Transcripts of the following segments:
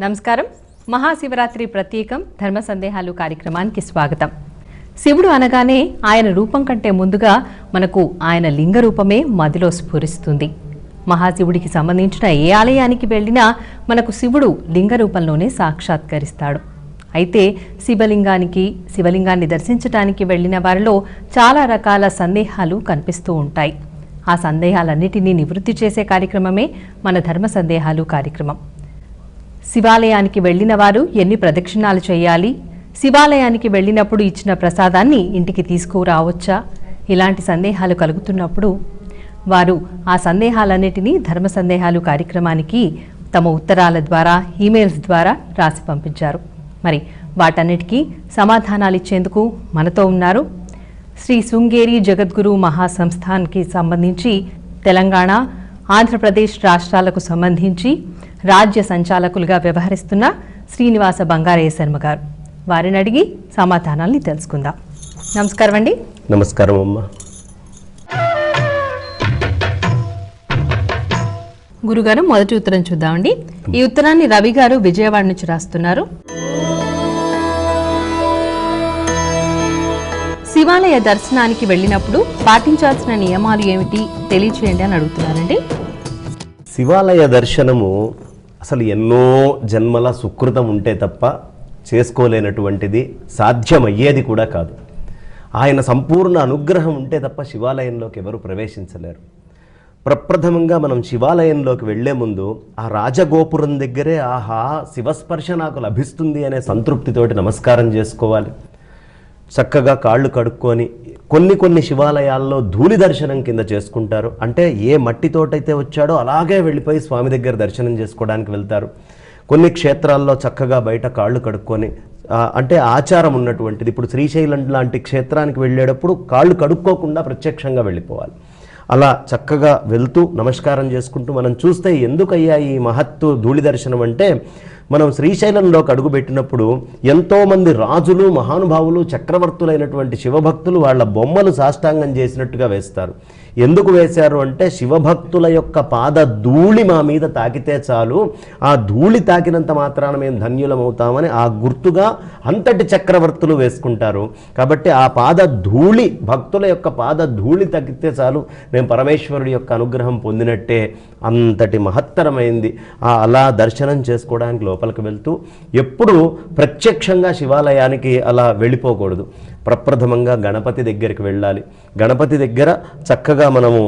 నమస్కారం. మహాశివరాత్రి ప్రత్యేకం ధర్మ సందేహాలు కార్యక్రమానికి స్వాగతం. శివుడు అనగానే ఆయన రూపం కంటే ముందుగా మనకు ఆయన లింగ రూపమే మదిలో స్ఫురిస్తుంది. మహాశివుడికి సంబంధించిన ఏ ఆలయానికి వెళ్ళినా మనకు శివుడు లింగ రూపంలోనే సాక్షాత్కరిస్తాడు. అయితే శివలింగానికి శివలింగాన్ని దర్శించడానికి వెళ్ళిన వారిలో చాలా రకాల సందేహాలు కనిపిస్తూ ఉంటాయి. ఆ సందేహాలన్నిటినీ నివృత్తి చేసే కార్యక్రమమే మన ధర్మ సందేహాలు కార్యక్రమం. శివాలయానికి వెళ్ళిన వారు ఎన్ని ప్రదక్షిణాలు చేయాలి? శివాలయానికి వెళ్ళినప్పుడు ఇచ్చిన ప్రసాదాన్ని ఇంటికి తీసుకురావచ్చా? ఇలాంటి సందేహాలు కలుగుతున్నప్పుడు వారు ఆ సందేహాలన్నిటినీ ధర్మ సందేహాలు కార్యక్రమానికి తమ ఉత్తరాల ద్వారా ఈమెయిల్స్ ద్వారా రాసి పంపించారు. మరి వాటన్నిటికీ సమాధానాలు ఇచ్చేందుకు మనతో ఉన్నారు శ్రీ శృంగేరి జగద్గురు మహాసంస్థాన్కి సంబంధించి తెలంగాణ ఆంధ్రప్రదేశ్ రాష్ట్రాలకు సంబంధించి రాజ్య సంచాలకులుగా వ్యవహరిస్తున్న శ్రీనివాస బంగారయ్య శర్మ గారు. వారిని అడిగి సమాధానాల్ని తెలుసుకుందాం. నమస్కారం అండి. నమస్కారం అమ్మ. గురుగారు మొదటి ఉత్తరం చూద్దామండి ఈ ఉత్తరాన్ని రవి గారు విజయవాడ నుంచి రాస్తున్నారు. శివాలయ దర్శనానికి వెళ్ళినప్పుడు పాటించాల్సిన నియమాలు ఏమిటి? తెలియచేయండి అని అడుగుతున్నారండి. శివాలయ దర్శనము అసలు ఎన్నో జన్మల సుకృతం ఉంటే తప్ప చేసుకోలేనటువంటిది సాధ్యమయ్యేది కూడా కాదు. ఆయన సంపూర్ణ అనుగ్రహం ఉంటే తప్ప శివాలయంలోకి ఎవరు ప్రవేశించలేరు. ప్రప్రథమంగా మనం శివాలయంలోకి వెళ్ళే ముందు ఆ రాజగోపురం దగ్గరే ఆహా శివస్పర్శ నాకు లభిస్తుంది అనే సంతృప్తితోటి నమస్కారం చేసుకోవాలి. చక్కగా కాళ్ళు కడుక్కొని కొన్ని కొన్ని శివాలయాల్లో ధూళి దర్శనం కింద చేసుకుంటారు. అంటే ఏ మట్టితోటైతే వచ్చాడో అలాగే వెళ్ళిపోయి స్వామి దగ్గర దర్శనం చేసుకోవడానికి వెళ్తారు. కొన్ని క్షేత్రాల్లో చక్కగా బయట కాళ్ళు కడుక్కొని అంటే ఆచారం ఉన్నటువంటిది. ఇప్పుడు శ్రీశైలం లాంటి క్షేత్రానికి వెళ్ళేటప్పుడు కాళ్ళు కడుక్కోకుండా ప్రత్యక్షంగా వెళ్ళిపోవాలి. అలా చక్కగా వెళ్తూ నమస్కారం చేసుకుంటూ మనం చూస్తే ఎందుకయ్యా ఈ మహత్తు ధూళి దర్శనం అంటే మనం శ్రీశైలంలోకి అడుగుపెట్టినప్పుడు ఎంతోమంది రాజులు మహానుభావులు చక్రవర్తులైనటువంటి శివభక్తులు వాళ్ళ బొమ్మలు సాష్టాంగం చేసినట్టుగా వేస్తారు. ఎందుకు వేశారు అంటే శివభక్తుల యొక్క పాద ధూళి మా మీద తాకితే చాలు. ఆ ధూళి తాకినంత మాత్రాన మేము ధన్యులమవుతామని ఆ గుర్తుగా అంతటి చక్రవర్తులు వేసుకుంటారు. కాబట్టి ఆ పాద ధూళి భక్తుల యొక్క పాద ధూళి తగ్గితే చాలు. మేము పరమేశ్వరుడి యొక్క అనుగ్రహం పొందినట్టే. అంతటి మహత్తరమైంది. అలా దర్శనం చేసుకోవడానికి లోపలికి వెళ్తూ ఎప్పుడూ ప్రత్యక్షంగా శివాలయానికి అలా వెళ్ళిపోకూడదు. ప్రప్రథమంగా గణపతి దగ్గరికి వెళ్ళాలి. గణపతి దగ్గర చక్కగా మనము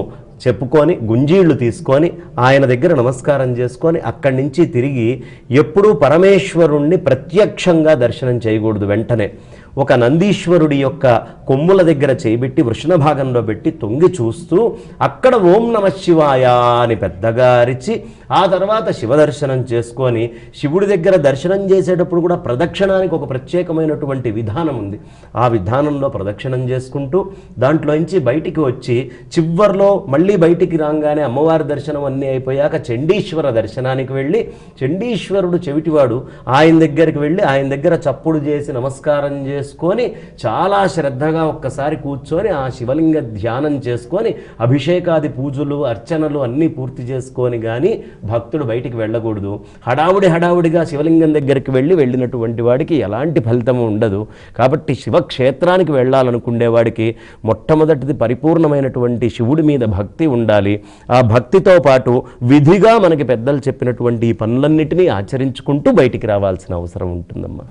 చెప్పుకొని గుంజీళ్ళు తీసుకొని ఆయన దగ్గర నమస్కారం చేసుకొని అక్కడి నుంచి తిరిగి ఎప్పుడూ పరమేశ్వరుణ్ణి ప్రత్యక్షంగా దర్శనం చేయకూడదు వెంటనే. ఒక నందీశ్వరుడి యొక్క కొమ్ముల దగ్గర చేయిబెట్టి వృషణ భాగంలో పెట్టి తొంగి చూస్తూ అక్కడ ఓం నమ శివాయ అని పెద్దగా అరిచి ఆ తర్వాత శివ దర్శనం చేసుకొని శివుడి దగ్గర దర్శనం చేసేటప్పుడు కూడా ప్రదక్షిణానికి ఒక ప్రత్యేకమైనటువంటి విధానం ఉంది. ఆ విధానంలో ప్రదక్షిణం చేసుకుంటూ దాంట్లోంచి బయటికి వచ్చి చివర్లో మళ్ళీ బయటికి రాగానే అమ్మవారి దర్శనం అన్నీ అయిపోయాక చండీశ్వర దర్శనానికి వెళ్ళి చండీశ్వరుడు చెవిటివాడు ఆయన దగ్గరికి వెళ్ళి ఆయన దగ్గర చప్పుడు చేసి నమస్కారం చేసి చేసుకొని చాలా శ్రద్ధగా ఒక్కసారి కూర్చొని ఆ శివలింగ ధ్యానం చేసుకొని అభిషేకాది పూజలు అర్చనలు అన్నీ పూర్తి చేసుకొని కానీ భక్తుడు బయటికి వెళ్ళకూడదు. హడావుడి హడావుడిగా శివలింగం దగ్గరికి వెళ్ళి వెళ్ళినటువంటి వాడికి ఎలాంటి ఫలితము ఉండదు. కాబట్టి శివక్షేత్రానికి వెళ్ళాలనుకునేవాడికి మొట్టమొదటిది పరిపూర్ణమైనటువంటి శివుడి మీద భక్తి ఉండాలి. ఆ భక్తితో పాటు విధిగా మనకి పెద్దలు చెప్పినటువంటి ఈ పనులన్నిటినీ ఆచరించుకుంటూ బయటికి రావాల్సిన అవసరం ఉంటుందమ్మా.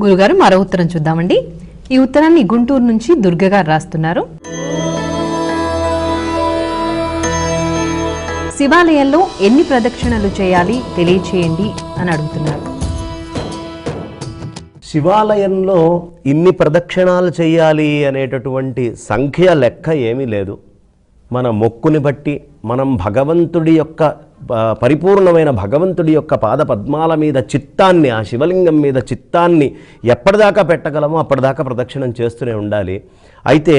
గురుగారు మరో ఉత్తరం చూద్దామండి. ఈ ఉత్తరాన్ని గుంటూరు నుంచి దుర్గ గారు రాస్తున్నారు. శివాలయంలో ఎన్ని ప్రదక్షిణలు చేయాలి తెలియచేయండి అని అడుగుతున్నారు. శివాలయంలో ఇన్ని ప్రదక్షిణాలు చేయాలి అనేటటువంటి సంఖ్య లెక్క ఏమీ లేదు. మన మొక్కుని బట్టి మనం భగవంతుడి యొక్క పరిపూర్ణమైన భగవంతుడి యొక్క పాద పద్మాల మీద చిత్తాన్ని ఆ శివలింగం మీద చిత్తాన్ని ఎప్పటిదాకా పెట్టగలమో అప్పటిదాకా ప్రదక్షిణం చేస్తూనే ఉండాలి. అయితే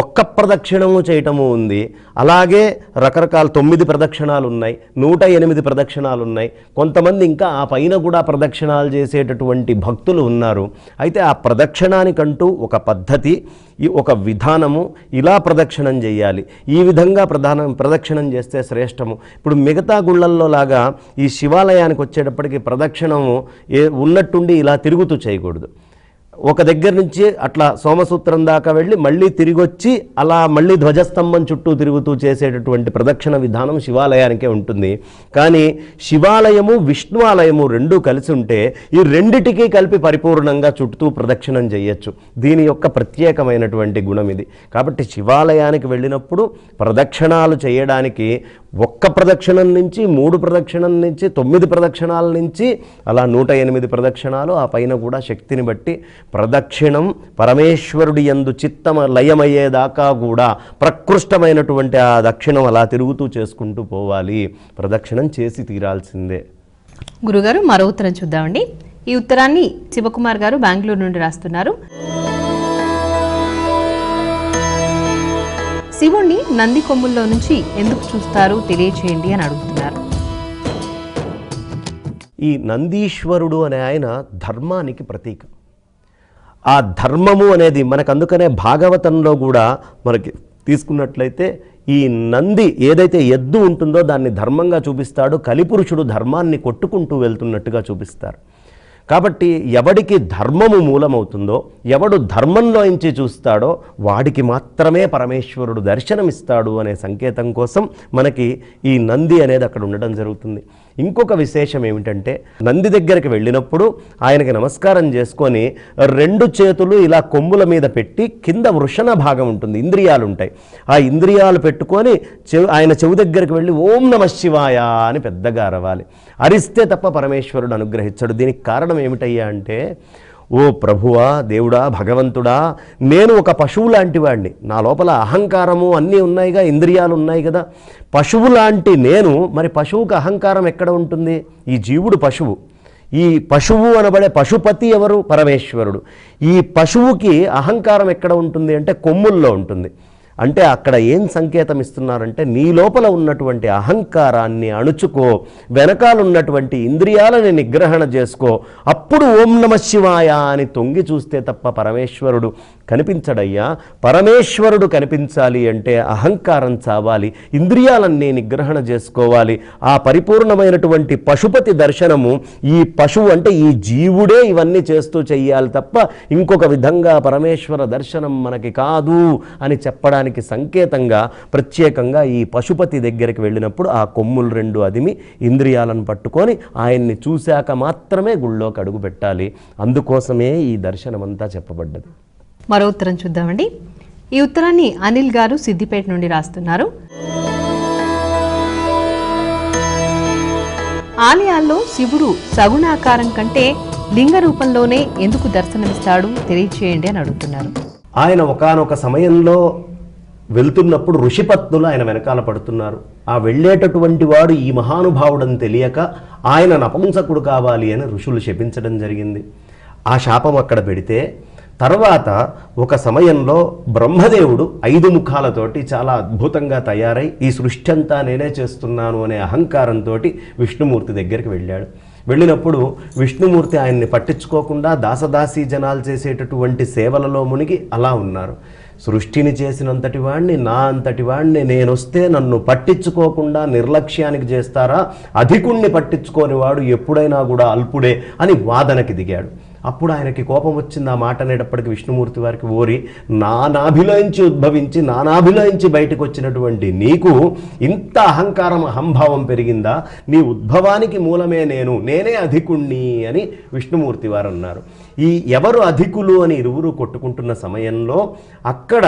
ఒక్క ప్రదక్షిణము చేయటము ఉంది. అలాగే రకరకాల తొమ్మిది ప్రదక్షిణాలు ఉన్నాయి నూట ఎనిమిది ప్రదక్షిణాలు ఉన్నాయి కొంతమంది ఇంకా ఆ పైన కూడా ప్రదక్షిణాలు చేసేటటువంటి భక్తులు ఉన్నారు. అయితే ఆ ప్రదక్షిణానికంటూ ఒక పద్ధతి ఈ ఒక విధానము ఇలా ప్రదక్షిణం చేయాలి. ఈ విధంగా ప్రధాన ప్రదక్షిణం చేస్తే శ్రేష్టము. ఇప్పుడు మిగతా గుళ్ళల్లో లాగా ఈ శివాలయానికి వచ్చేటప్పటికి ప్రదక్షిణము ఏ ఉన్నట్టుండి ఇలా తిరుగుతూ చేయకూడదు. ఒక దగ్గర నుంచి అట్లా సోమసూత్రం దాకా వెళ్ళి మళ్ళీ తిరిగి వచ్చి అలా మళ్ళీ ధ్వజస్తంభం చుట్టూ తిరుగుతూ చేసేటటువంటి ప్రదక్షిణ విధానం శివాలయానికే ఉంటుంది. కానీ శివాలయము విష్ణువాలయము రెండూ కలిసి ఉంటే ఈ రెండిటికి కలిపి పరిపూర్ణంగా చుట్టూ ప్రదక్షిణం చేయొచ్చు. దీని యొక్క ప్రత్యేకమైనటువంటి గుణం ఇది. కాబట్టి శివాలయానికి వెళ్ళినప్పుడు ప్రదక్షిణాలు చేయడానికి ఒక్క ప్రదక్షిణం నుంచి మూడు ప్రదక్షిణం నుంచి తొమ్మిది ప్రదక్షిణాల నుంచి అలా నూట ఎనిమిది ప్రదక్షిణాలు ఆ పైన కూడా శక్తిని బట్టి ప్రదక్షిణం పరమేశ్వరుడి యందు చిత్తమ లయమయ్యేదాకా కూడా ప్రకృష్టమైనటువంటి ఆ దక్షిణం అలా తిరుగుతూ చేసుకుంటూ పోవాలి. ప్రదక్షిణం చేసి తీరాల్సిందే. గురుగారు మరో ఉత్తరం చూద్దామండి. ఈ ఉత్తరాన్ని శివకుమార్ గారు బెంగళూరు నుండి రాస్తున్నారు. శివుణ్ణి నంది కొమ్ముల్లో నుంచి ఎందుకు చూస్తారు తెలియచేయండి అని అడుగుతున్నారు. ఈ నందీశ్వరుడు అనే ఆయన ధర్మానికి ప్రతీక. ఆ ధర్మము అనేది మనకు అందుకనే భాగవతంలో కూడా మనకి తీసుకున్నట్లయితే ఈ నంది ఏదైతే ఎద్దు ఉంటుందో దాన్ని ధర్మంగా చూపిస్తాడు కలిపురుషుడు ధర్మాన్ని కొట్టుకుంటూ వెళ్తున్నట్టుగా చూపిస్తారు. కాబట్టి ఎవడికి ధర్మము మూలమవుతుందో ఎవడు ధర్మంలోంచి చూస్తాడో వాడికి మాత్రమే పరమేశ్వరుడు దర్శనమిస్తాడు అనే సంకేతం కోసం మనకి ఈ నంది అనేది అక్కడ ఉండడం జరుగుతుంది. ఇంకొక విశేషం ఏమిటంటే నంది దగ్గరికి వెళ్ళినప్పుడు ఆయనకి నమస్కారం చేసుకొని రెండు చేతులు ఇలా కొమ్ముల మీద పెట్టి కింద వృషణ భాగం ఉంటుంది ఇంద్రియాలు ఉంటాయి ఆ ఇంద్రియాలు పెట్టుకొని చెవు ఆయన చెవి దగ్గరికి వెళ్ళి ఓం నమ శివాయ అని పెద్దగా అరవాలి. అరిస్తే తప్ప పరమేశ్వరుడు అనుగ్రహించడు. దీనికి కారణం ఏమిటయ్యా అంటే ఓ ప్రభువా దేవుడా భగవంతుడా నేను ఒక పశువు లాంటి వాడిని నా లోపల అహంకారము అన్నీ ఉన్నాయిగా ఇంద్రియాలు ఉన్నాయి కదా. పశువు లాంటి నేను మరి పశువుకి అహంకారం ఎక్కడ ఉంటుంది? ఈ జీవుడు పశువు. ఈ పశువు అనబడే పశుపతి ఎవరు? పరమేశ్వరుడు. ఈ పశువుకి అహంకారం ఎక్కడ ఉంటుంది అంటే కొమ్ముల్లో ఉంటుంది. అంటే అక్కడ ఏం సంకేతం ఇస్తున్నారంటే నీ లోపల ఉన్నటువంటి అహంకారాన్ని అణుచుకో వెనకాలన్నటువంటి ఇంద్రియాలని నిగ్రహణ చేసుకో అప్పుడు ఓం నమ శివాయ అని తొంగి చూస్తే తప్ప పరమేశ్వరుడు కనిపించడయ్యా. పరమేశ్వరుడు కనిపించాలి అంటే అహంకారం చావాలి ఇంద్రియాలన్నీ నిగ్రహణ చేసుకోవాలి. ఆ పరిపూర్ణమైనటువంటి పశుపతి దర్శనము ఈ పశువు అంటే ఈ జీవుడే ఇవన్నీ చేస్తూ చెయ్యాలి తప్ప ఇంకొక విధంగా పరమేశ్వర దర్శనం మనకి కాదు అని చెప్పడానికి సంకేతంగా ప్రత్యేకంగా ఈ పశుపతి దగ్గరికి వెళ్ళినప్పుడు ఆ కొమ్ములు రెండు అదిమి ఇంద్రియాలను పట్టుకొని ఆయన్ని చూశాక మాత్రమే గుళ్ళోకి అడుగు పెట్టాలి. అందుకోసమే ఈ దర్శనమంతా చెప్పబడ్డది. మరో ఉత్తరం చూద్దామండి. ఈ ఉత్తరాన్ని అనిల్ గారు సిద్దిపేట నుండి రాస్తున్నారు. ఆలయాల్లో శివుడు సగుణాకారం కంటే లింగ రూపంలోనే ఎందుకు దర్శనమిస్తాడు తెలియచేయండి అని అడుగుతున్నారు. ఆయన ఒకానొక సమయంలో వెళ్తున్నప్పుడు ఋషిపత్నులు ఆయన వెనకాల పడుతున్నారు. ఆ వెళ్ళేటటువంటి వాడు ఈ మహానుభావుడని తెలియక ఆయన నపుంసకుడు కావాలి అని ఋషులు శపించడం జరిగింది. ఆ శాపం అక్కడ పెడితే తర్వాత ఒక సమయంలో బ్రహ్మదేవుడు ఐదు ముఖాలతోటి చాలా అద్భుతంగా తయారై ఈ సృష్టి అంతా నేనే చేస్తున్నాను అనే అహంకారంతో విష్ణుమూర్తి దగ్గరికి వెళ్ళాడు. వెళ్ళినప్పుడు విష్ణుమూర్తి ఆయన్ని పట్టించుకోకుండా దాసదాసీ జనాలు చేసేటటువంటి సేవలలో మునిగి అలా ఉన్నారు. సృష్టిని చేసినంతటి వాణ్ణి నా అంతటి వాణ్ణి నేనొస్తే నన్ను పట్టించుకోకుండా నిర్లక్ష్యానికి చేస్తారా? అధికుణ్ణి పట్టించుకోని వాడు ఎప్పుడైనా కూడా అల్పుడే అని వాదనకి దిగాడు. అప్పుడు ఆయనకి కోపం వచ్చింది. ఆ మాట అనేటప్పటికి విష్ణుమూర్తి వారికి ఓరి నానాభిలయించి ఉద్భవించి నానాభిలయించి బయటకు వచ్చినటువంటి నీకు ఇంత అహంకారం అహంభావం పెరిగిందా? నీ ఉద్భవానికి మూలమే నేను నేనే అధికుణ్ణి అని విష్ణుమూర్తి వారు అన్నారు. ఈ ఎవరు అధికులు అని ఇరువురు కొట్టుకుంటున్న సమయంలో అక్కడ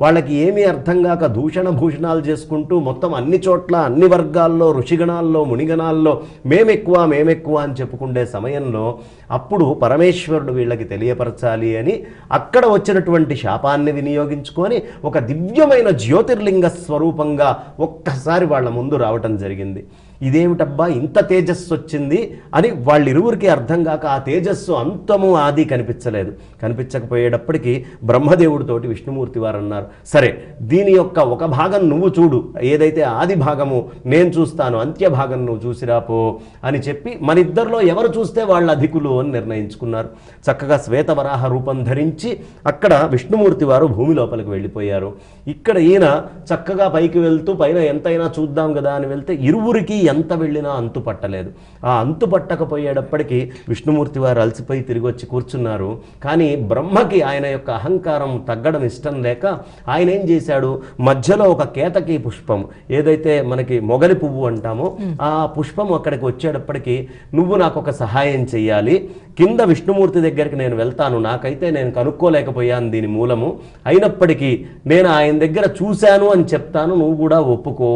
వాళ్ళకి ఏమీ అర్థం కాక దూషణ భూషణాలు చేసుకుంటూ మొత్తం అన్ని చోట్ల అన్ని వర్గాల్లో ఋషిగణాల్లో మునిగణాల్లో మేమెక్కువ మేమెక్కువ అని చెప్పుకుండే సమయంలో అప్పుడు పరమేశ్వరుడు వీళ్ళకి తెలియపరచాలి అని అక్కడ వచ్చినటువంటి శాపాన్ని వినియోగించుకొని ఒక దివ్యమైన జ్యోతిర్లింగ స్వరూపంగా ఒక్కసారి వాళ్ళ ముందు రావటం జరిగింది. ఇదేమిటబ్బా ఇంత తేజస్సు వచ్చింది అని వాళ్ళిరువురికి అర్థం కాక ఆ తేజస్సు అంతము ఆది కనిపించలేదు. కనిపించకపోయేటప్పటికీ బ్రహ్మదేవుడితోటి విష్ణుమూర్తి వారు అన్నారు సరే దీని యొక్క ఒక భాగం నువ్వు చూడు ఏదైతే ఆది భాగము నేను చూస్తాను అంత్య భాగం నువ్వు చూసిరాపో అని చెప్పి మన ఇద్దరిలో ఎవరు చూస్తే వాళ్ళ అధికులు అని నిర్ణయించుకున్నారు. చక్కగా శ్వేతవరాహ రూపం ధరించి అక్కడ విష్ణుమూర్తి వారు భూమి లోపలికి వెళ్ళిపోయారు. ఇక్కడ ఈయన చక్కగా పైకి వెళ్తూ పైన ఎంతైనా చూద్దాం కదా అని వెళ్తే ఇరువురికి ఎంత వెళ్ళినా అంతు పట్టలేదు. ఆ అంతు పట్టకపోయేటప్పటికీ విష్ణుమూర్తి వారు అలసిపోయి తిరిగి వచ్చి కూర్చున్నారు. కానీ బ్రహ్మకి ఆయన యొక్క అహంకారం తగ్గడం ఇష్టం లేక ఆయన ఏం చేశాడు? మధ్యలో ఒక కేతకి పుష్పం ఏదైతే మనకి మొగలి పువ్వు అంటామో ఆ పుష్పం అక్కడికి వచ్చేటప్పటికి నువ్వు నాకు ఒక సహాయం చెయ్యాలి. కింద విష్ణుమూర్తి దగ్గరికి నేను వెళ్తాను. నాకైతే నేను కనుక్కోలేకపోయాను దీని మూలము. అయినప్పటికీ నేను ఆయన దగ్గర చూశాను అని చెప్తాను. నువ్వు కూడా ఒప్పుకో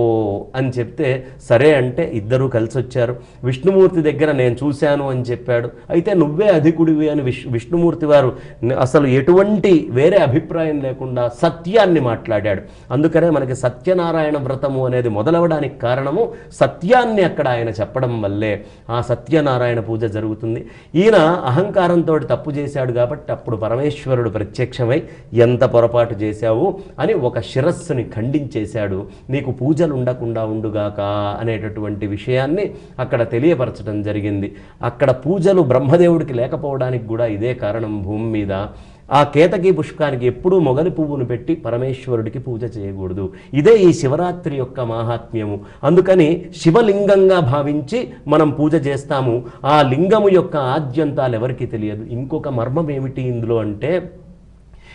అని చెప్తే సరే అంటే ఇద్దరూ కలిసి వచ్చారు విష్ణుమూర్తి దగ్గర నేను చూశాను అని చెప్పాడు. అయితే నువ్వే అధికుడివి అని విష్ విష్ణుమూర్తి వారు అసలు ఎటువంటి వేరే అభిప్రాయం లేకుండా సత్యాన్ని మాట్లాడాడు. అందుకనే మనకి సత్యనారాయణ వ్రతము అనేది మొదలవడానికి కారణము సత్యాన్ని అక్కడ ఆయన చెప్పడం వల్లే ఆ సత్యనారాయణ పూజ జరుగుతుంది. ఈయన అహంకారంతో తప్పు చేశాడు కాబట్టి అప్పుడు పరమేశ్వరుడు ప్రత్యక్షమై ఎంత పొరపాటు చేశావు అని ఒక శిరస్సుని ఖండించేశాడు. నీకు పూజలు ఉండకుండా ఉండుగాక అనేటటువంటి విషయాన్ని అక్కడ తెలియపరచడం జరిగింది. అక్కడ పూజలు బ్రహ్మదేవుడికి లేకపోవడానికి కూడా ఇదే కారణం భూమి మీద. ఆ కేతకి పుష్పానికి ఎప్పుడూ మొగలి పువ్వును పెట్టి పరమేశ్వరుడికి పూజ చేయకూడదు. ఇదే ఈ శివరాత్రి యొక్క మాహాత్మ్యము. అందుకని శివలింగంగా భావించి మనం పూజ చేస్తాము. ఆ లింగము యొక్క ఆద్యంతాలు ఎవరికి తెలియదు. ఇంకొక మర్మం ఏమిటి ఇందులో అంటే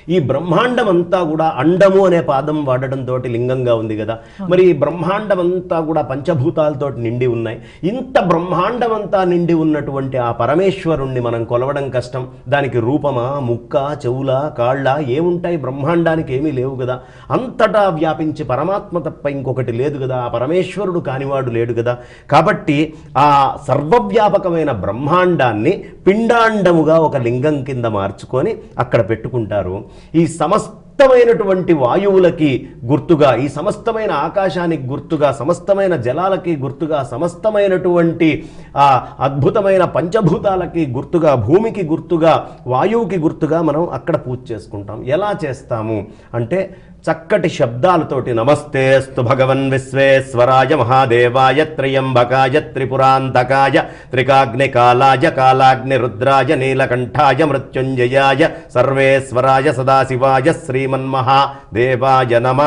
ఈ బ్రహ్మాండం అంతా కూడా అండము అనే పాదం వాడడంతో లింగంగా ఉంది కదా. మరి ఈ బ్రహ్మాండం అంతా కూడా పంచభూతాలతో నిండి ఉన్నాయి. ఇంత బ్రహ్మాండం అంతా నిండి ఉన్నటువంటి ఆ పరమేశ్వరుణ్ణి మనం కొలవడం కష్టం. దానికి రూపమా ముక్క చెవుల కాళ్ళ ఏముంటాయి? బ్రహ్మాండానికి ఏమీ లేవు కదా. అంతటా వ్యాపించి పరమాత్మ తప్ప ఇంకొకటి లేదు కదా. ఆ పరమేశ్వరుడు కానివాడు లేడు కదా. కాబట్టి ఆ సర్వవ్యాపకమైన బ్రహ్మాండాన్ని పిండాండముగా ఒక లింగం కింద మార్చుకొని అక్కడ పెట్టుకుంటారు. ఈ సమస్తమైనటువంటి వాయువులకి గుర్తుగా ఈ సమస్తమైన ఆకాశానికి గుర్తుగా సమస్తమైన జలాలకి గుర్తుగా సమస్తమైనటువంటి ఆ అద్భుతమైన పంచభూతాలకి గుర్తుగా భూమికి గుర్తుగా వాయువుకి గుర్తుగా మనం అక్కడ పూజ చేసుకుంటాం. ఎలా చేస్తాము? అంటే చక్కటి శబ్దాలతోటి నమస్తేస్తు భగవన్ విశ్వేశ్వరాయ మహాదేవాయ త్రయంబకాయ త్రిపురాంతకాయ త్రికాగ్నికాలాయ కాలాగ్ని రుద్రాయ నీలకంఠాయ మృత్యుంజయాయ సర్వేశ్వరాయ సదాశివాయ శ్రీమన్మహాదేవాయ నమ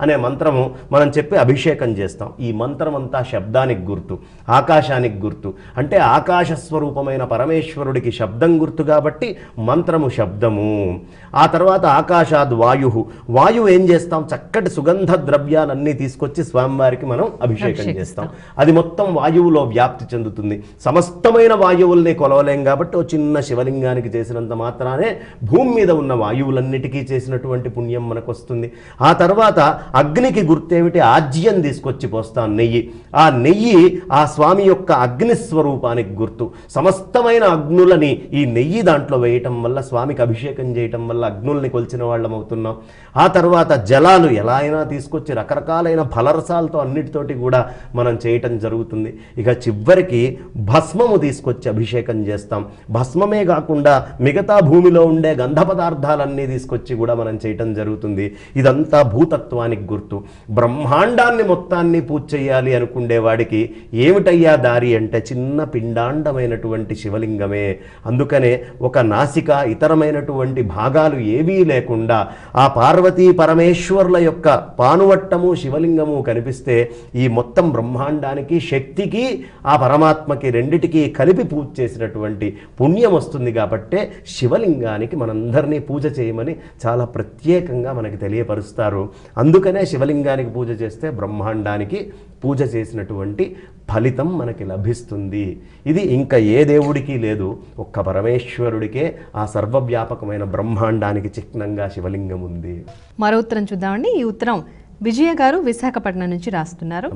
అనే మంత్రము మనం చెప్పి అభిషేకం చేస్తాం. ఈ మంత్రం అంతా శబ్దానికి గుర్తు ఆకాశానికి గుర్తు. అంటే ఆకాశ స్వరూపమైన పరమేశ్వరుడికి శబ్దం గుర్తు కాబట్టి మంత్రము శబ్దము. ఆ తర్వాత ఆకాశాద్ వాయు. వాయువు ఏం చేస్తాం? చక్కటి సుగంధ ద్రవ్యాలన్నీ తీసుకొచ్చి స్వామివారికి మనం అభిషేకం చేస్తాం. అది మొత్తం వాయువులో వ్యాప్తి చెందుతుంది. సమస్తమైన వాయువుల్ని కొలవలేం కాబట్టి ఓ చిన్న శివలింగానికి చేసినంత మాత్రానే భూమి మీద ఉన్న వాయువులన్నిటికీ చేసినటువంటి పుణ్యం మనకు వస్తుంది ఆ తర్వాత అగ్నికి గుర్తేమిటి? ఆజ్యం తీసుకొచ్చి పోస్తాం నెయ్యి. ఆ నెయ్యి ఆ స్వామి యొక్క అగ్ని స్వరూపానికి గుర్తు. సమస్తమైన అగ్నులని ఈ నెయ్యి దాంట్లో వేయటం వల్ల స్వామికి అభిషేకం చేయటం వల్ల అగ్నుల్ని కొలిచిన వాళ్ళం అవుతున్నాం ఆ తర్వాత జలాలు ఎలా అయినా తీసుకొచ్చి రకరకాలైన ఫలరసాలతో అన్నిటితోటి కూడా మనం చేయటం జరుగుతుంది. ఇక చివరికి భస్మము తీసుకొచ్చి అభిషేకం చేస్తాం. భస్మమే కాకుండా మిగతా భూమిలో ఉండే గంధ పదార్థాలన్నీ తీసుకొచ్చి కూడా మనం చేయటం జరుగుతుంది. ఇదంతా భూతత్వానికి గుర్తు. బ్రహ్మాండాన్ని మొత్తాన్ని పూజ చేయాలి అనుకునే వాడికి ఏమిటయ్యా దారి అంటే చిన్న పిండాండమైనటువంటి శివలింగమే. అందుకనే ఒక నాసిక ఇతరమైనటువంటి భాగాలు ఏవీ లేకుండా ఆ పార్వతీ పరమ పరమేశ్వరుల యొక్క పానువట్టము శివలింగము కనిపిస్తే ఈ మొత్తం బ్రహ్మాండానికి శక్తికి ఆ పరమాత్మకి రెండిటికి కలిపి పూజ చేసినటువంటి పుణ్యం వస్తుంది కాబట్టే శివలింగానికి మనందరినీ పూజ చేయమని చాలా ప్రత్యేకంగా మనకి తెలియపరుస్తారు. అందుకనే శివలింగానికి పూజ చేస్తే బ్రహ్మాండానికి పూజ చేసినటువంటి ఫలితం మనకి లభిస్తుంది. ఇది ఇంకా ఏ దేవుడికి లేదు. ఒక్క పరమేశ్వరుడికే ఆ సర్వవ్యాపకమైన బ్రహ్మాండానికి చిహ్నంగా శివలింగం ఉంది. మరో ఉత్తరం చూద్దామండి. ఈ ఉత్తరం విజయ గారు విశాఖపట్నం నుంచి రాస్తున్నారు.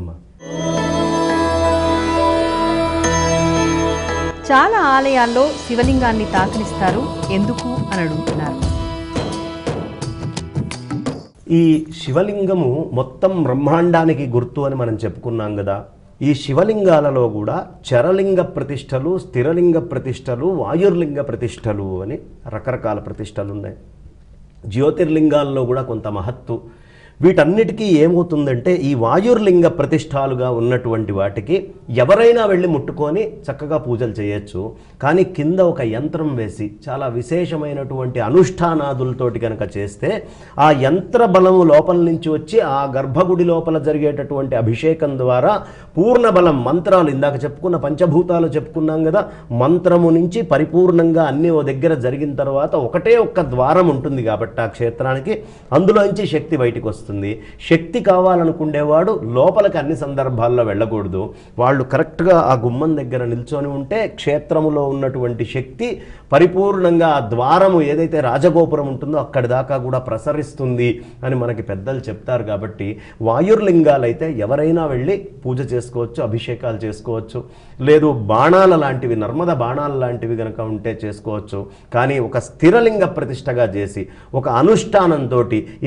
చాలా ఆలయాల్లో శివలింగాన్ని తాకనిస్తారు. ఎందుకు అని అడుగుతున్నారు. ఈ శివలింగము మొత్తం బ్రహ్మాండానికి గుర్తు అని మనం చెప్పుకున్నాం కదా. ఈ శివలింగాలలో కూడా చరలింగ ప్రతిష్టలు స్థిరలింగ ప్రతిష్టలు వాయుర్లింగ ప్రతిష్టలు అని రకరకాల ప్రతిష్టలు ఉన్నాయి. జ్యోతిర్లింగాల్లో కూడా కొంత మహత్తు వీటన్నిటికీ ఏమవుతుందంటే ఈ వాయుర్లింగ ప్రతిష్టాలుగా ఉన్నటువంటి వాటికి ఎవరైనా వెళ్ళి ముట్టుకొని చక్కగా పూజలు చేయొచ్చు. కానీ కింద ఒక యంత్రం వేసి చాలా విశేషమైనటువంటి అనుష్ఠానాదులతోటి కనుక చేస్తే ఆ యంత్ర బలము లోపల నుంచి వచ్చి ఆ గర్భగుడి లోపల జరిగేటటువంటి అభిషేకం ద్వారా పూర్ణ బలం మంత్రాలు ఇందాక చెప్పుకున్న పంచభూతాలు చెప్పుకున్నాం కదా మంత్రము నుంచి పరిపూర్ణంగా అన్ని ఓ దగ్గర జరిగిన తర్వాత ఒకటే ఒక్క ద్వారం ఉంటుంది కాబట్టి ఆ క్షేత్రానికి. అందులోంచి శక్తి బయటికి వస్తుంది శక్తి కావాలనుకునేవాడు లోపలికి అన్ని సందర్భాల్లో వెళ్ళకూడదు. వాళ్ళు కరెక్ట్గా ఆ గుమ్మం దగ్గర నిల్చొని ఉంటే క్షేత్రములో ఉన్నటువంటి శక్తి పరిపూర్ణంగా ఆ ద్వారము ఏదైతే రాజగోపురం ఉంటుందో అక్కడి దాకా కూడా ప్రసరిస్తుంది అని మనకి పెద్దలు చెప్తారు కాబట్టి వాయుర్లింగాలు అయితే ఎవరైనా వెళ్ళి పూజ చేసుకోవచ్చు అభిషేకాలు చేసుకోవచ్చు. లేదు బాణాల లాంటివి నర్మద బాణాల లాంటివి కనుక ఉంటే చేసుకోవచ్చు. కానీ ఒక స్థిరలింగ ప్రతిష్టగా చేసి ఒక అనుష్ఠానంతో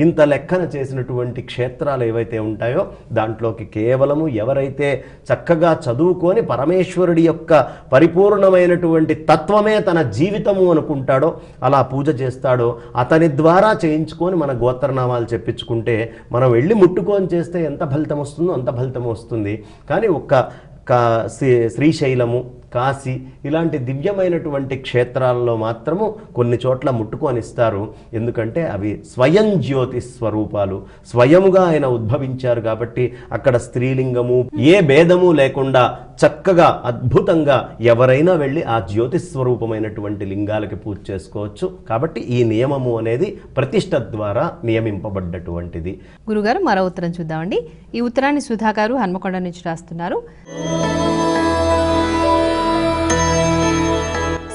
ఇంత లెక్కన ఉన్నటువంటి క్షేత్రాలు ఏవైతే ఉంటాయో దాంట్లోకి కేవలము ఎవరైతే చక్కగా చదువుకొని పరమేశ్వరుడి యొక్క పరిపూర్ణమైనటువంటి తత్వమే తన జీవితము అనుకుంటాడో అలా పూజ చేస్తాడో అతని ద్వారా చేయించుకొని మన గోత్రనామాలు చెప్పించుకుంటే మనం వెళ్ళి ముట్టుకొని చేస్తే ఎంత ఫలితం వస్తుందో అంత ఫలితం వస్తుంది. కానీ ఒక్క శ్రీ- శ్రీశైలము కాశీ ఇలాంటి దివ్యమైనటువంటి క్షేత్రాల్లో మాత్రము కొన్ని చోట్ల ముట్టుకొనిస్తారు. ఎందుకంటే అవి స్వయం జ్యోతి స్వరూపాలు. స్వయముగా ఆయన ఉద్భవించారు కాబట్టి అక్కడ స్త్రీలింగము ఏ భేదము లేకుండా చక్కగా అద్భుతంగా ఎవరైనా వెళ్ళి ఆ జ్యోతి స్వరూపమైనటువంటి లింగాలకి పూజ చేసుకోవచ్చు. కాబట్టి ఈ నియమము అనేది ప్రతిష్ట ద్వారా నియమింపబడ్డటువంటిది. గురుగారు మరో ఉత్తరం చూద్దామండి. ఈ ఉత్తరాన్ని సుధాకారు హన్మకొండ నుంచి రాస్తున్నారు.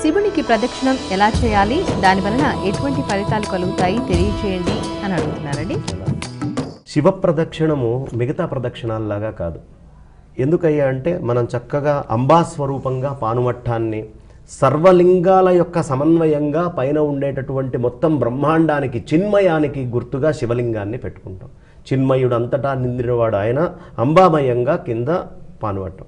శివునికి ప్రదక్షిణం ఎలా చేయాలి? దాని వలన ఎటువంటి ఫలితాలు కలుగుతాయి? తెలియచేయండి అని అడుగుతున్నారండి. శివ ప్రదక్షిణము మిగతా ప్రదక్షిణాల్లాగా కాదు. ఎందుకయ్యా అంటే మనం చక్కగా అంబాస్వరూపంగా పానుమట్టాన్ని సర్వలింగాల యొక్క సమన్వయంగా పైన ఉండేటటువంటి మొత్తం బ్రహ్మాండానికి చిన్మయానికి గుర్తుగా శివలింగాన్ని పెట్టుకుంటాం. చిన్మయుడు అంతటా నిందినవాడు ఆయన అంబామయంగా కింద పానువట్టం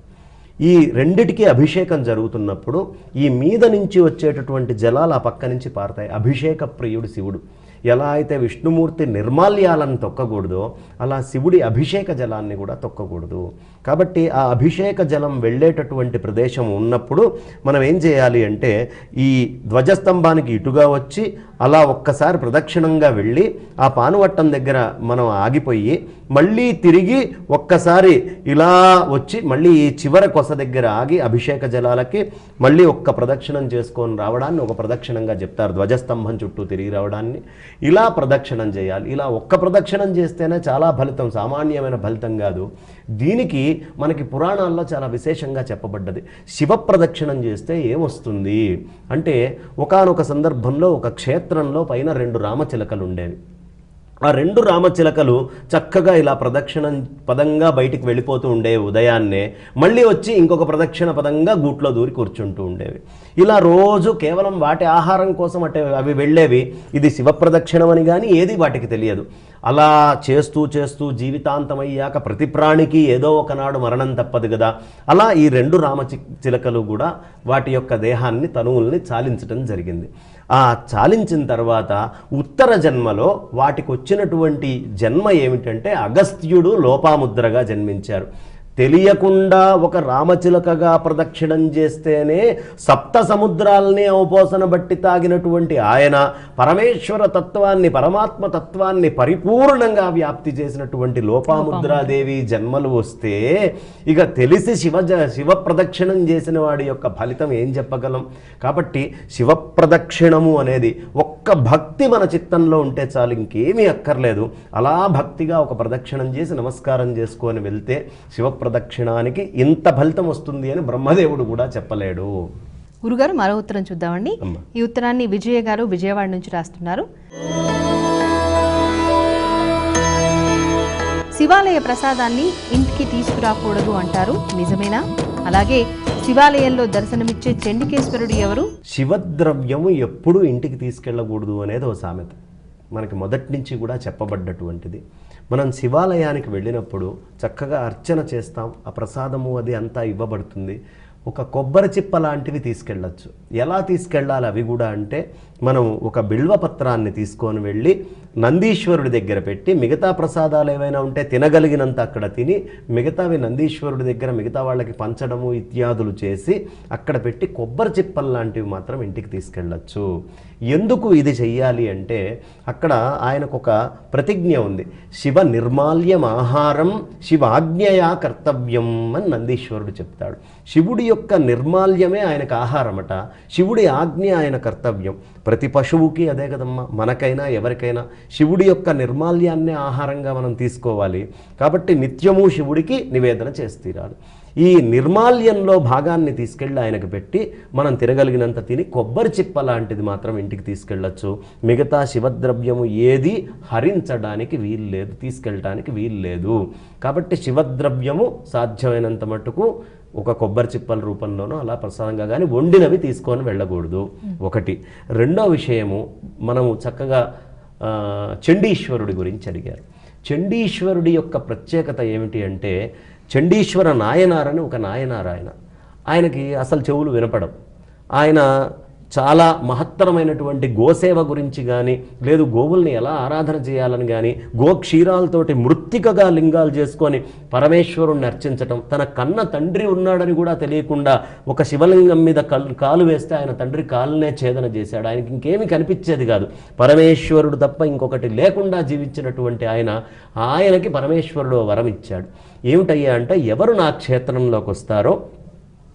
ఈ రెండిటికి అభిషేకం జరుగుతున్నప్పుడు ఈ మీద నుంచి వచ్చేటటువంటి జలాలు ఆ పక్క నుంచి పారుతాయి. అభిషేక ప్రియుడు శివుడు. ఎలా అయితే విష్ణుమూర్తి నిర్మాల్యాలను తొక్కకూడదో అలా శివుడి అభిషేక జలాన్ని కూడా తొక్కకూడదు. కాబట్టి ఆ అభిషేక జలం వెళ్ళేటటువంటి ప్రదేశం ఉన్నప్పుడు మనం ఏం చేయాలి అంటే ఈ ధ్వజస్తంభానికి ఇటుగా వచ్చి అలా ఒక్కసారి ప్రదక్షిణంగా వెళ్ళి ఆ పానువట్టం దగ్గర మనం ఆగిపోయి మళ్ళీ తిరిగి ఒక్కసారి ఇలా వచ్చి మళ్ళీ ఈ చివర కొస దగ్గర ఆగి అభిషేక జలాలకి మళ్ళీ ఒక్క ప్రదక్షిణం చేసుకొని రావడాన్ని ఒక ప్రదక్షిణంగా చెప్తారు ధ్వజస్తంభం చుట్టూ తిరిగి రావడాన్ని. ఇలా ప్రదక్షిణం చేయాలి ఇలా ఒక్క ప్రదక్షిణం చేస్తేనే చాలా ఫలితం సామాన్యమైన ఫలితం కాదు. దీనికి మనకి పురాణాల్లో చాలా విశేషంగా చెప్పబడ్డది. శివ ప్రదక్షిణం చేస్తే ఏమొస్తుంది? అంటే ఒకానొక సందర్భంలో ఒక క్షేత్రంలో పైన రెండు రామచిలకలు ఉండేవి. ఆ రెండు రామచిలకలు చక్కగా ఇలా ప్రదక్షిణ పదంగా బయటికి వెళ్ళిపోతూ ఉండేవి ఉదయాన్నే మళ్ళీ వచ్చి ఇంకొక ప్రదక్షిణ పదంగా గూట్లో దూరి కూర్చుంటూ ఉండేవి. ఇలా రోజు కేవలం వాటి ఆహారం కోసం అటే అవి వెళ్ళేవి. ఇది శివ ప్రదక్షిణం అని కానీ ఏది వాటికి తెలియదు. అలా చేస్తూ చేస్తూ జీవితాంతమయ్యాక ప్రతి ప్రాణికి ఏదో ఒకనాడు మరణం తప్పదు కదా అలా ఈ రెండు రామచి చిలకలు కూడా వాటి యొక్క దేహాన్ని తనువుల్ని చాలించడం జరిగింది. ఆ చాలించిన తర్వాత ఉత్తర జన్మలో వాటికి వచ్చినటువంటి జన్మ ఏమిటంటే అగస్త్యుడు లోపాముద్రగా జన్మించారు. తెలియకుండా ఒక రామచిలకగా ప్రదక్షిణం చేస్తేనే సప్త సముద్రాల్ని అవపోసన బట్టి తాగినటువంటి ఆయన పరమేశ్వర తత్వాన్ని పరమాత్మ తత్వాన్ని పరిపూర్ణంగా వ్యాప్తి చేసినటువంటి లోపాముద్రాదేవి జన్మలు వస్తే ఇక తెలిసి శివ జ- శివ ప్రదక్షిణం చేసిన వాడి యొక్క ఫలితం ఏం చెప్పగలం? కాబట్టి శివ ప్రదక్షిణము అనేది ఒక్క భక్తి మన చిత్తంలో ఉంటే చాలు ఇంకేమీ అక్కర్లేదు. అలా భక్తిగా ఒక ప్రదక్షిణం చేసి నమస్కారం చేసుకొని వెళ్తే శివ ప్రదక్షిణానికి ఇంత ఫలితం వస్తుంది అని బ్రహ్మదేవుడు కూడా చెప్పలేడు. గురుగారు మరో ఉత్తరం చూద్దామండి. ఈ ఉత్తరాన్ని విజయ గారు విజయవాడ నుంచి రాస్తున్నారు. శివాలయ ప్రసాదాన్ని ఇంటికి తీసుకురాకూడదు అంటారు. నిజమేనా? అలాగే శివాలయంలో దర్శనమిచ్చే చండికేశ్వరుడు ఎవరు? శివద్రవ్యము ఎప్పుడు ఇంటికి తీసుకెళ్ళకూడదు అనేది ఓ సామెత. మనకి మొదటి నుంచి కూడా చెప్పబడ్డటువంటిది. మనం శివాలయానికి వెళ్ళినప్పుడు చక్కగా అర్చన చేస్తాం. ఆ ప్రసాదము అది అంతా ఇవ్వబడుతుంది. ఒక కొబ్బరి చిప్ప లాంటివి తీసుకెళ్ళచ్చు. ఎలా తీసుకెళ్ళాలి అవి కూడా అంటే మనం ఒక బిల్వపత్రాన్ని తీసుకొని వెళ్ళి నందీశ్వరుడి దగ్గర పెట్టి మిగతా ప్రసాదాలు ఏవైనా ఉంటే తినగలిగినంత అక్కడ తిని మిగతావి నందీశ్వరుడి దగ్గర మిగతా వాళ్ళకి పంచడము ఇత్యాదులు చేసి అక్కడ పెట్టి కొబ్బరి చిప్పలు లాంటివి మాత్రం ఇంటికి తీసుకెళ్ళచ్చు. ఎందుకు ఇది చెయ్యాలి అంటే అక్కడ ఆయనకు ఒక ప్రతిజ్ఞ ఉంది. శివ నిర్మాల్యం ఆహారం శివాజ్ఞయా కర్తవ్యం అని నందీశ్వరుడు చెప్తాడు. శివుడి యొక్క నిర్మాల్యమే ఆయనకు ఆహారమట శివుడి ఆజ్ఞ ఆయన కర్తవ్యం. ప్రతి పశువుకి అదే కదమ్మా. మనకైనా ఎవరికైనా శివుడి యొక్క నిర్మాల్యాన్నే ఆహారంగా మనం తీసుకోవాలి. కాబట్టి నిత్యము శివుడికి నివేదన చేస్తీరాలి. ఈ నిర్మాల్యంలో భాగాన్ని తీసుకెళ్ళి ఆయనకు పెట్టి మనం తినగలిగినంత తిని కొబ్బరి చిప్ప లాంటిది మాత్రం ఇంటికి తీసుకెళ్ళచ్చు. మిగతా శివద్రవ్యము ఏది హరించడానికి వీలు లేదు తీసుకెళ్ళడానికి వీలు లేదు. కాబట్టి శివద్రవ్యము సాధ్యమైనంత మటుకు ఒక కొబ్బరి చిప్పల రూపంలోనూ అలా ప్రసాదంగా కానీ వండినవి తీసుకొని వెళ్ళకూడదు. ఒకటి. రెండో విషయము మనము చక్కగా చండీశ్వరుడి గురించి అడిగారు. చండీశ్వరుడి యొక్క ప్రత్యేకత ఏమిటి అంటే చండీశ్వర నాయనారని ఒక నాయనారు ఆయన ఆయనకి అసలు చెవులు వినపడం ఆయన చాలా మహత్తరమైనటువంటి గోసేవ గురించి కానీ లేదు గోవుల్ని ఎలా ఆరాధన చేయాలని కానీ గోక్షీరాలతోటి మృత్తికగా లింగాలు చేసుకొని పరమేశ్వరుణ్ణి అర్చించటం తన కన్న తండ్రి ఉన్నాడని కూడా తెలియకుండా ఒక శివలింగం మీద కల్- కాలు వేస్తే ఆయన తండ్రి కాలునే ఛేదన చేశాడు. ఆయనకి ఇంకేమీ కనిపించేది కాదు. పరమేశ్వరుడు తప్ప ఇంకొకటి లేకుండా జీవించినటువంటి ఆయన ఆయనకి పరమేశ్వరుడు వరం ఇచ్చాడు. ఏమిటయ్యా అంటే ఎవరు నా క్షేత్రంలోకి వస్తారో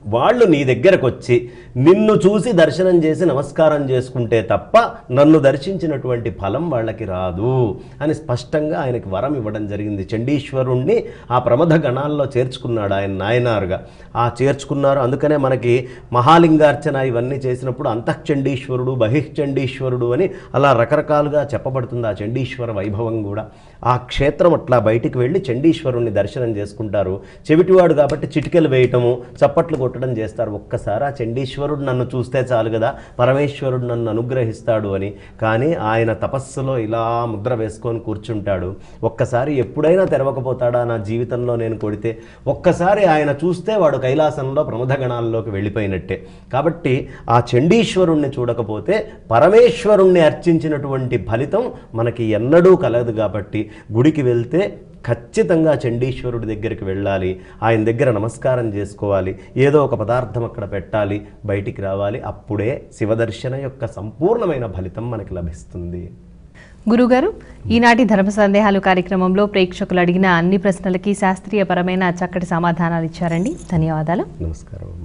వాళ్ళు నీ దగ్గరకు వచ్చి నిన్ను చూసి దర్శనం చేసి నమస్కారం చేసుకుంటే తప్ప నన్ను దర్శించినటువంటి ఫలం వాళ్ళకి రాదు అని స్పష్టంగా ఆయనకి వరం ఇవ్వడం జరిగింది. చండీశ్వరుణ్ణి ఆ ప్రమథ గణాల్లో చేర్చుకున్నాడు ఆయన నాయనారుగా. ఆ చేర్చుకున్నారు. అందుకనే మనకి మహాలింగార్చన ఇవన్నీ చేసినప్పుడు అంతఃచండీశ్వరుడు బహిశ్చండీశ్వరుడు అని అలా రకరకాలుగా చెప్పబడుతుంది ఆ చండీశ్వర వైభవం కూడా. ఆ క్షేత్రం అట్లా బయటికి వెళ్ళి చండీశ్వరుణ్ణి దర్శనం చేసుకుంటారు. చెవిటివాడు కాబట్టి చిటికలు వేయటము చప్పట్లు కొట్టడం చేస్తారు. ఒక్కసారి ఆ చండీశ్వరుడు నన్ను చూస్తే చాలు కదా పరమేశ్వరుడు నన్ను అనుగ్రహిస్తాడు అని. కానీ ఆయన తపస్సులో ఇలా ముద్ర వేసుకొని కూర్చుంటాడు. ఒక్కసారి ఎప్పుడైనా తెరవకపోతాడా నా జీవితంలో నేను కొడితే? ఒక్కసారి ఆయన చూస్తే వాడు కైలాసంలో ప్రమథగణాల్లోకి వెళ్ళిపోయినట్టే. కాబట్టి ఆ చండీశ్వరుణ్ణి చూడకపోతే పరమేశ్వరుణ్ణి అర్చించినటువంటి ఫలితం మనకి ఎన్నడూ కలదు కాబట్టి గుడికి వెళ్తే ఖచ్చితంగా చండీశ్వరుడి దగ్గరికి వెళ్ళాలి. ఆయన దగ్గర నమస్కారం చేసుకోవాలి. ఏదో ఒక పదార్థం అక్కడ పెట్టాలి. బయటికి రావాలి. అప్పుడే శివదర్శన యొక్క సంపూర్ణమైన ఫలితం మనకి లభిస్తుంది. గురుగారు ఈనాటి ధర్మ సందేహాలు కార్యక్రమంలో ప్రేక్షకులు అడిగిన అన్ని ప్రశ్నలకి శాస్త్రీయపరమైన చక్కటి సమాధానాలు ఇచ్చారండి. ధన్యవాదాలు. నమస్కారం.